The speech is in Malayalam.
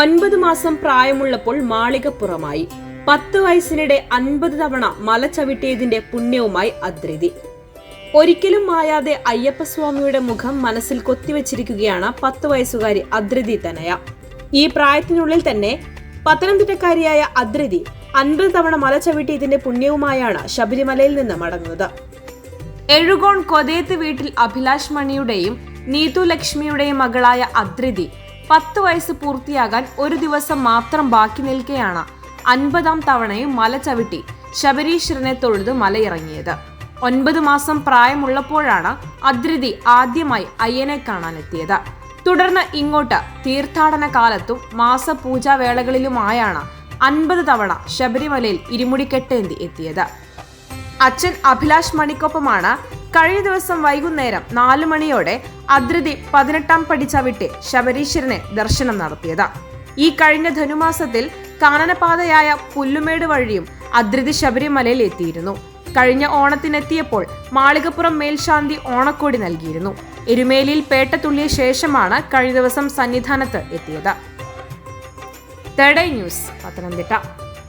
ഒൻപത് മാസം പ്രായമുള്ളപ്പോൾ മാളികപ്പുറമായി. പത്ത് വയസ്സിനിടെ അൻപത് തവണ മല ചവിട്ടിയതിന്റെ പുണ്യവുമായി അദ്രിതി ഒരിക്കലും മായാതെ അയ്യപ്പസ്വാമിയുടെ മുഖം മനസ്സിൽ കൊത്തിവെച്ചിരിക്കുകയാണ് പത്ത് വയസ്സുകാരി അദ്രിതി തനയ. ഈ പ്രായത്തിനുള്ളിൽ തന്നെ പത്തനംതിട്ടക്കാരിയായ അദ്രിതി അൻപത് തവണ മല ചവിട്ടിയതിന്റെ പുണ്യവുമായാണ് ശബരിമലയിൽ നിന്ന് മടങ്ങുന്നത്. എഴുകോൺ കൊതയത്ത് വീട്ടിൽ അഭിലാഷ് മണിയുടെയും നീതു ലക്ഷ്മിയുടെയും മകളായ അദ്രിതി പത്ത് വയസ്സ് പൂർത്തിയാകാൻ ഒരു ദിവസം മാത്രം ബാക്കി നിൽക്കെയാണ് അൻപതാം തവണയും മല ചവിട്ടി ശബരീശ്വരനെ തൊഴുത് മലയിറങ്ങിയത്. ഒൻപത് മാസം പ്രായമുള്ളപ്പോഴാണ് അദ്രിതി ആദ്യമായി അയ്യനെ കാണാനെത്തിയത്. തുടർന്ന് ഇങ്ങോട്ട് തീർത്ഥാടന കാലത്തും മാസപൂജാവേളകളിലുമായാണ് അൻപത് തവണ ശബരിമലയിൽ ഇരുമുടിക്കെട്ടേന്തി എത്തിയത്. അച്ഛൻ അഭിലാഷ് മണിക്കൊപ്പമാണ് കഴിഞ്ഞ ദിവസം വൈകുന്നേരം നാലു മണിയോടെ അദ്രിതി പതിനെട്ടാം പടി ചവിട്ടി ശബരീശ്വരനെ ദർശനം നടത്തിയത്. ഈ കഴിഞ്ഞ ധനുമാസത്തിൽ കാനനപാതയായ പുല്ലുമേട് വഴിയും അദ്രിതി ശബരിമലയിൽ എത്തിയിരുന്നു. കഴിഞ്ഞ ഓണത്തിനെത്തിയപ്പോൾ മാളികപ്പുറം മേൽശാന്തി ഓണക്കോടി നൽകിയിരുന്നു. എരുമേലിയിൽ പേട്ട തുള്ളിയ ശേഷമാണ് കഴിഞ്ഞ ദിവസം സന്നിധാനത്ത് എത്തിയത്. Third news Pathanamthitta.